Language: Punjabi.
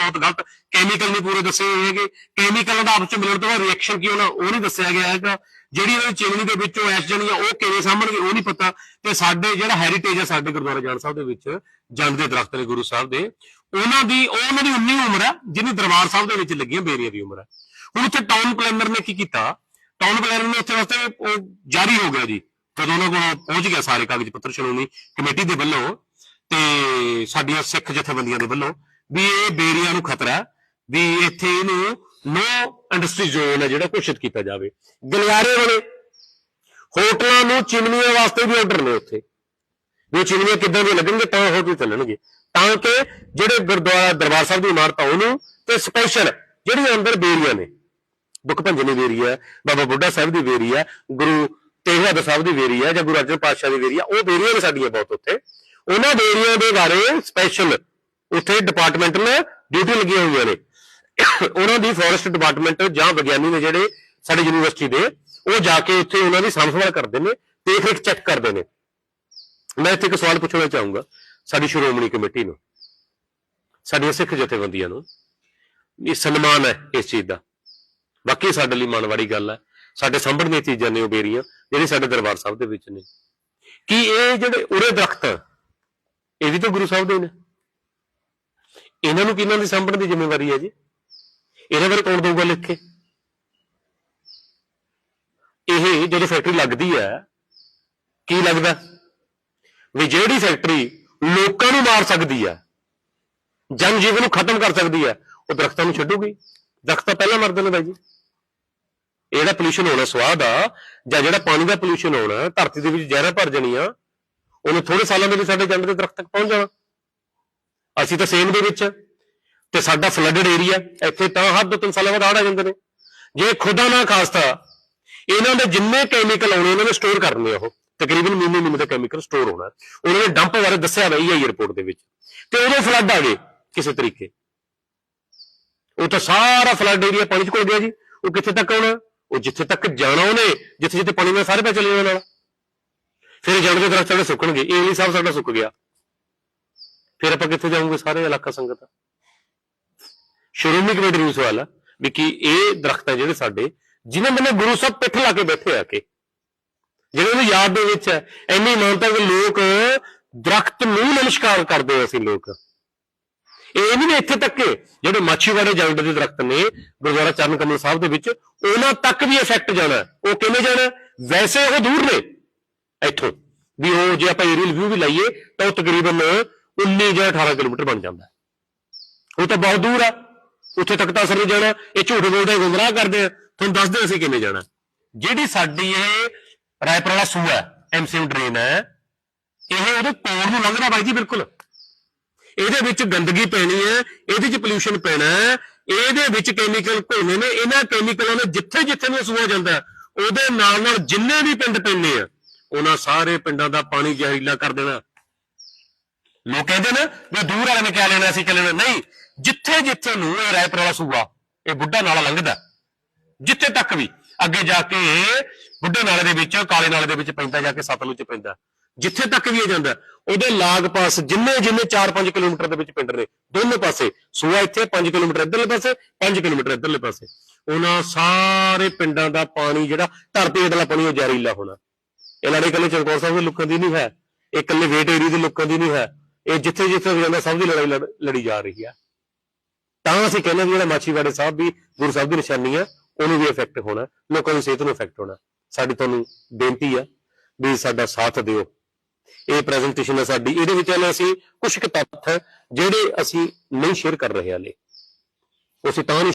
ਬਹੁਤ ਗਲਤ। ਕੈਮੀਕਲ ਨਹੀਂ ਪੂਰੇ ਦੱਸੇ ਹੋਏ ਹੈਗੇ। ਕੈਮੀਕਲ ਦਾ ਆਪਸ ਚ ਮਿਲਣ ਤੋਂ ਬਾਅਦ ਰਿਐਕਸ਼ਨ ਕੀ ਹੋਣਾ, ਉਹ ਨਹੀਂ ਦੱਸਿਆ ਗਿਆ ਹੈਗਾ। ਜਿਹੜੀ ਉਹ ਚਿਮਨੀ ਦੇ ਵਿੱਚੋਂ ਐਸ਼ ਜਣੀ ਉਹ ਕਿਵੇਂ ਸਾਂਭਣਗੇ, ਉਹ ਨਹੀਂ ਪਤਾ। ਤੇ ਸਾਡੇ ਜਿਹੜਾ ਹੈਰੀਟੇਜ ਹੈ ਸਾਡੇ ਗੁਰਦੁਆਰਾ ਜਾਨ ਸਾਹਿਬ ਦੇ ਵਿੱਚ ਜੰਡ ਦੇ ਦਰਖਤ ਨੇ ਗੁਰੂ ਸਾਹਿਬ ਦੇ, ਉਹਨਾਂ ਦੀ, ਉਹ ਉਹਨਾਂ ਦੀ ਉਨੀ ਉਮਰ ਹੈ ਜਿਹਨੇ ਦਰਬਾਰ ਸਾਹਿਬ ਦੇ ਵਿੱਚ ਲੱਗੀਆਂ ਬੇਰੀਆਂ ਦੀ ਉਮਰ ਹੈ ਹੁਣ ਉੱਥੇ ਟਾਊਨ ਪਲੈਨਰ ਨੇ ਕੀ ਕੀਤਾ? ਟਾਊਨ ਪਲੈਨਰ ਨੇ ਉੱਥੇ ਵਾਸਤੇ ਉਹ ਜਾਰੀ ਹੋ ਗਿਆ ਜੀ। ਜਦੋਂ ਉਹਨਾਂ ਕੋਲ ਪਹੁੰਚ ਗਿਆ ਸਾਰੇ ਕਾਗਜ਼ ਪੱਤਰ, ਸ਼੍ਰੋਮਣੀ ਕਮੇਟੀ ਦੇ ਵੱਲੋਂ ਤੇ ਸਾਡੀਆਂ ਸਿੱਖ ਜਥੇਬੰਦੀਆਂ ਦੇ ਵੱਲੋਂ। ਵੀ ਇਹ ਬੇਰੀਆਂ ਨੂੰ ਖਤਰਾ ਵੀ ਇੱਥੇ ਇਹਨੂੰ ਨੋ ਇੰਡਸਟਰੀ ਜ਼ੋਨ ਹੈ ਜਿਹੜਾ ਘੋਸ਼ਿਤ ਕੀਤਾ ਜਾਵੇ। ਗਲਿਆਰੇ ਵਾਲੇ ਹੋਟਲਾਂ ਨੂੰ ਚਿਮਨੀਆਂ ਵਾਸਤੇ ਵੀ ਆਰਡਰ ਨੇ ਉੱਥੇ। ਵੀ ਉਹ ਚਿਮਨੀਆਂ ਕਿੱਦਾਂ ਦੀਆਂ ਲੱਗਣਗੇ ਤਾਂ ਹੋਟਲ ਚੱਲਣਗੇ। ਤਾਂ ਕਿ ਜਿਹੜੇ ਗੁਰਦੁਆਰਾ ਦਰਬਾਰ ਸਾਹਿਬ ਦੀ ਇਮਾਰਤ ਆ ਉਹਨੂੰ ਤੇ ਸਪੈਸ਼ਲ ਜਿਹੜੀਆਂ ਅੰਦਰ ਬੇਰੀਆਂ ਨੇ, ਦੁੱਖ ਭੰਜਨੀ ਬੇਰੀ ਹੈ, ਬਾਬਾ ਬੁੱਢਾ ਸਾਹਿਬ ਦੀ ਬੇਰੀ ਹੈ, ਗੁਰੂ ਤੇਗ ਬਹਾਦਰ ਸਾਹਿਬ ਦੀ ਬੇਰੀ ਹੈ ਜਾਂ ਗੁਰੂ ਅਰਜਨ ਪਾਤਸ਼ਾਹ ਦੀ ਬੇਰੀ ਹੈ, ਉਹ ਬੇਰੀਆਂ ਨੇ ਸਾਡੀਆਂ ਬਹੁਤ ਉੱਥੇ। ਉਹਨਾਂ ਬੇਰੀਆਂ ਦੇ ਬਾਰੇ ਸਪੈਸ਼ਲ ਉੱਥੇ ਡਿਪਾਰਟਮੈਂਟਲ ਡਿਊਟੀ ਲੱਗੀਆਂ ਹੋਈਆਂ ਨੇ। ਉਹਨਾਂ ਦੀ ਫੋਰੈਸਟ ਡਿਪਾਰਟਮੈਂਟ ਜਾਂ ਵਿਗਿਆਨੀ ਨੇ ਜਿਹੜੇ ਸਾਡੇ ਯੂਨੀਵਰਸਿਟੀ ਦੇ, ਉਹ ਜਾ ਕੇ ਉੱਥੇ ਉਹਨਾਂ ਦੀ ਸਾਂਭ ਸੰਭਾਲ ਕਰਦੇ ਨੇ ਦੇਖ ਰੇਖ ਚੈੱਕ ਕਰਦੇ ਨੇ। ਮੈਂ ਇੱਥੇ ਇੱਕ ਸਵਾਲ ਪੁੱਛਣਾ ਚਾਹੂੰਗਾ ਸਾਡੀ ਸ਼੍ਰੋਮਣੀ ਕਮੇਟੀ ਨੂੰ, ਸਾਡੀਆਂ ਸਿੱਖ ਜਥੇਬੰਦੀਆਂ ਨੂੰ, ਇਹ ਸਨਮਾਨ ਹੈ ਇਸ ਚੀਜ਼ ਦਾ। ਬਾਕੀ ਸਾਡੇ ਲਈ ਮਾਣ ਵਾਲੀ ਗੱਲ ਹੈ। ਸਾਡੇ ਸਾਂਭਣ ਦੀਆਂ ਚੀਜ਼ਾਂ ਨੇ ਉਹ ਬੇਰੀਆਂ ਜਿਹੜੇ ਸਾਡੇ ਦਰਬਾਰ ਸਾਹਿਬ ਦੇ ਵਿੱਚ ਨੇ। ਕੀ ਇਹ ਜਿਹੜੇ ਉਰੇ ਦਰਖਤ ਇਹ ਵੀ ਤਾਂ ਗੁਰੂ ਸਾਹਿਬ ਦੇ ਨੇ? ਇਹਨਾਂ ਨੂੰ ਕਿਹਨਾਂ ਦੀ ਸਾਂਭਣ ਦੀ ਜ਼ਿੰਮੇਵਾਰੀ ਹੈ ਜੀ? ਇਹਨਾਂ ਬਾਰੇ ਕੌਣ ਦਊਗਾ ਲਿਖ ਕੇ? ਇਹ ਜਦੋਂ ਫੈਕਟਰੀ ਲੱਗਦੀ ਹੈ, ਕੀ ਲੱਗਦਾ? ਵੀ ਜਿਹੜੀ ਫੈਕਟਰੀ ਲੋਕਾਂ ਨੂੰ ਮਾਰ ਸਕਦੀ ਹੈ ਜਨ ਜੀਵਨ ਨੂੰ ਖਤਮ ਕਰ ਸਕਦੀ ਹੈ, ਉਹ ਦਰਖਤਾਂ ਨੂੰ ਛੱਡੂਗੀ। ਦਰਖਤ ਤਾਂ ਪਹਿਲਾਂ ਮਰਦੇ ਨੇ ਬਾਈ ਜੀ। ਇਹਦਾ ਜਿਹੜਾ ਪੋਲੂਸ਼ਨ ਹੋਣਾ ਸਵਾਹ ਦਾ ਜਾਂ ਜਿਹੜਾ ਪਾਣੀ ਦਾ ਪੋਲੂਸ਼ਨ ਹੋਣਾ, ਧਰਤੀ ਦੇ ਵਿੱਚ ਜ਼ਹਿਰਾਂ ਭਰ ਜਾਣੀਆਂ, ਉਹਨੂੰ ਥੋੜੇ ਸਾਲਾਂ ਦੇ ਵਿੱਚ ਸਾਡੇ ਜੰਡ ਦੇ ਦਰਖਤ ਤੱਕ ਪਹੁੰਚ ਜਾਣਾ। ਅਸੀਂ ਤਾਂ ਸੇਮ ਦੇ ਵਿੱਚ ਤੇ ਸਾਡਾ ਫਲੱਡਡ ਏਰੀਆ ਇੱਥੇ ਤਾਂ ਹੱਦ ਤੋਂ ਤਿੰਨ ਸਾਲਾਂ ਬਾਅਦ ਹੜ੍ਹ ਆ ਜਾਂਦੇ ਨੇ। ਜੇ ਖੁਦਾ ਨਾ ਖਾਸਤਾ, ਇਹਨਾਂ ਦੇ ਜਿੰਨੇ ਕੈਮੀਕਲ ਆਉਣੇ, ਇਹਨਾਂ ਨੇ ਸਟੋਰ ਕਰਨੇ ਆ ਉਹ। ਤਕਰੀਬਨ ਮਹੀਨੇ ਮਹੀਨੇ ਦਾ ਕੈਮੀਕਲ ਸਟੋਰ ਹੋਣਾ। ਉਹਨਾਂ ਨੇ ਡੰਪ ਬਾਰੇ ਦੱਸਿਆ ਹੋਇਆ ਹੈ ਰਿਪੋਰਟ ਦੇ ਵਿੱਚ। ਤੇ ਉਦੋਂ ਫਲੱਡ ਆ ਗਏ ਕਿਸੇ ਤਰੀਕੇ। ਉਹ ਤਾਂ ਸਾਰਾ ਫਲੱਡ ਏਰੀਆ ਪਾਣੀ ਚ ਘੁਲ ਗਿਆ ਜੀ। ਉਹ ਕਿੱਥੇ ਤੱਕ ਆਉਣਾ? ਉਹ ਜਿੱਥੇ ਤੱਕ ਜਾਣਾ ਉਹਨੇ, ਜਿੱਥੇ ਜਿੱਥੇ ਪਾਣੀ ਨਾਲ ਸਾਰੇ ਪੈ ਚਲੇ ਜਾਣਾ ਨਾਲ ਫਿਰ ਜਾਣ ਦੇ ਦਰਖਤ ਸਾਡੇ ਸੁੱਕਣਗੇ ਏਲੀ ਸਾਹਿਬ ਸਾਡਾ ਸੁੱਕ ਗਿਆ। ਫਿਰ ਆਪਾਂ ਕਿੱਥੇ ਜਾਵਾਂਗੇ ਸਾਰੇ ਇਲਾਕਾ ਸੰਗਤ? ਸ਼੍ਰੋਮਣੀ ਕਮੇਟੀ ਨੂੰ ਸਵਾਲ ਆ ਵੀ ਕੀ ਇਹ ਦਰਖਤ ਆ ਜਿਹੜੇ ਸਾਡੇ, ਜਿਨ੍ਹਾਂ ਬੰਦੇ ਗੁਰੂ ਸਾਹਿਬ ਪਿੱਠ ਲਾ ਕੇ ਬੈਠੇ ਆ ਕੇ। ਜਿਹੜੇ ਉਹਦੀ ਯਾਦ ਦੇ ਵਿੱਚ ਹੈ ਇੰਨੀ ਮਾਨਤਾ ਕਿ ਲੋਕ ਦਰਖਤ ਨੂੰ ਨਮਸਕਾਰ ਕਰਦੇ ਆ ਅਸੀਂ ਲੋਕ। ਇਹ ਨਹੀਂ ਵੀ ਇੱਥੇ ਤੱਕ ਕਿ ਜਿਹੜੇ ਮਾਛੀਵਾੜੇ ਜੰਡ ਦੇ ਦਰਖਤ ਨੇ ਗੁਰਦੁਆਰਾ ਚਰਨ ਕਮਲ ਸਾਹਿਬ ਦੇ ਵਿੱਚ, ਉਹਨਾਂ ਤੱਕ ਵੀ ਇਫੈਕਟ ਜਾਣਾ ਉਹ ਕਿਵੇਂ ਜਾਣਾ ਵੈਸੇ ਉਹ ਦੂਰ ਨੇ ਇੱਥੋਂ। ਵੀ ਉਹ ਜੇ ਆਪਾਂ ਏਰੀਅਲ ਵਿਊ ਵੀ ਲਾਈਏ, ਤਾਂ ਉਹ ਤਕਰੀਬਨ 19 ਜਾਂ 18 ਕਿਲੋਮੀਟਰ ਬਣ ਜਾਂਦਾ। ਉਹ ਤਾਂ ਬਹੁਤ ਦੂਰ ਆ। ਉੱਥੇ ਤੱਕ ਤਾਂ ਅਸਰ ਨਹੀਂ ਜਾਣਾ। ਇਹ ਝੂਠ ਬੋਲਦੇ ਗੁੰਮਰਾਹ ਕਰਦੇ ਆ। ਤੁਹਾਨੂੰ ਦੱਸਦੇ ਅਸੀਂ ਕਿਵੇਂ ਜਾਣਾ। ਜਿਹੜੀ ਸਾਡੀ ਇਹ ਰਾਏਪੁਰ ਵਾਲਾ ਸੂਆ ਐਮਸੀਐਮ ਡਰੇਨ ਹੈ, ਇਹ ਉਹਦੇ ਕੋਲ ਨੂੰ ਲੰਘਦਾ ਬਾਈ ਜੀ, ਬਿਲਕੁਲ। ਇਹਦੇ ਵਿੱਚ ਗੰਦਗੀ ਪੈਣੀ ਹੈ, ਇਹਦੇ 'ਚ ਪੋਲੂਸ਼ਨ ਪੈਣਾ ਹੈ, ਇਹਦੇ ਵਿੱਚ ਕੈਮੀਕਲ ਘੁਲਨੇ ਨੇ, ਇਹਨਾਂ ਕੈਮੀਕਲਾਂ ਨੇ ਜਿੱਥੇ ਜਿੱਥੇ ਨੂੰ ਸੂਆ ਜਾਂਦਾ ਉਹਦੇ ਨਾਲ ਨਾਲ ਜਿੰਨੇ ਵੀ ਪਿੰਡ ਪੈਂਦੇ ਆ, ਉਹਨਾਂ ਸਾਰੇ ਪਿੰਡਾਂ ਦਾ ਪਾਣੀ ਜ਼ਹਿਰੀਲਾ ਕਰ ਦੇਣਾ। ਲੋਕ ਕਹਿੰਦੇ ਨੇ ਵੀ ਦੂਰ ਵਾਲੇ ਨੇ ਕਿਆ ਲੈਣਾ ਸੀ ਲੈਣਾ, ਨਹੀਂ, ਜਿੱਥੇ ਜਿੱਥੇ ਨੂੰ ਇਹ ਰਾਏਪੁਰ ਵਾਲਾ ਸੂਆ, ਇਹ ਬੁੱਢਾ ਨਾਲਾ ਲੰਘਦਾ। ਜਿੱਥੇ ਤੱਕ ਵੀ, ਅੱਗੇ ਜਾ ਕੇ ਬੁੱਢੇ ਨਾਲੇ ਦੇ ਵਿੱਚ, ਕਾਲੇ ਨਾਲੇ ਦੇ ਵਿੱਚ ਪੈਂਦਾ, ਜਾ ਕੇ ਸਤਲੁਜ ਚ ਪੈਂਦਾ। ਜਿੱਥੇ ਤੱਕ ਵੀ ਇਹ ਜਾਂਦਾ, ਉਹਦੇ ਲਾਗ ਪਾਸ ਜਿੰਨੇ ਜਿੰਨੇ 4-5 ਕਿਲੋਮੀਟਰ ਦੇ ਵਿੱਚ ਪਿੰਡ ਨੇ, ਦੋਨੋਂ ਪਾਸੇ, ਸੂਆ ਇੱਥੇ 5 ਕਿਲੋਮੀਟਰ ਇੱਧਰਲੇ ਪਾਸੇ 5 ਕਿਲੋਮੀਟਰ ਇੱਧਰਲੇ ਪਾਸੇ। ਉਹਨਾਂ ਸਾਰੇ ਪਿੰਡਾਂ ਦਾ ਪਾਣੀ ਜਿਹੜਾ, ਧਰਤੀ ਹੇਠਲਾ ਪਾਣੀ, ਉਹ ਜ਼ਹਿਰੀਲਾ ਹੋਣਾ। ਇਹ ਲੜਾਈ ਇਕੱਲੇ ਚਮਕੌਰ ਸਾਹਿਬ ਦੇ ਲੋਕਾਂ ਦੀ ਨਹੀਂ ਹੈ। ਇਹ ਇਕੱਲੇ ਵੇਟ ਏਰੀਆ ਦੇ ਲੋਕਾਂ ਦੀ ਨਹੀਂ ਹੈ। ਇਹ ਜਿੱਥੇ ਜਿੱਥੇ ਵੀ ਜਾਂਦਾ, ਸਭ ਦੀ ਲੜਾਈ ਲੜ- ਲੜੀ ਜਾ ਰਹੀ ਆ। ਤਾਂ ਅਸੀਂ ਕਹਿੰਦੇ ਵੀ ਜਿਹੜਾ ਮਾਛੀਵਾੜੇ ਸਾਹਿਬ ਵੀ ਗੁਰੂ ਸਾਹਿਬ ਦੀ ਨਿਸ਼ਾਨੀ ਆ, ਉਹਨੂੰ ਵੀ ਇਫੈਕਟ ਹੋਣਾ, ਲੋਕਾਂ ਦੀ ਸਿਹਤ ਨੂੰ ਇਫੈਕਟ ਹੋਣਾ। ਸਾਡੀ ਤੁਹਾਨੂੰ ਬੇਨਤੀ ਆ ਵੀ ਸਾਡਾ ਸਾਥ ਦਿਓ। ਇਹ ਪ੍ਰੈਜੈਂਟੇਸ਼ਨ ਹੈ ਸਾਡੀ। ਇਹਦੇ ਵਿੱਚ ਹਲੇ ਅਸੀਂ ਕੁਝ ਕੁ ਤੱਥ ਜਿਹੜੇ ਅਸੀਂ ਨਹੀਂ ਸ਼ੇਅਰ ਕਰ ਰਹੇ ਹਾਲੇ। ਅਸੀਂ ਤਾਂ ਨਹੀਂ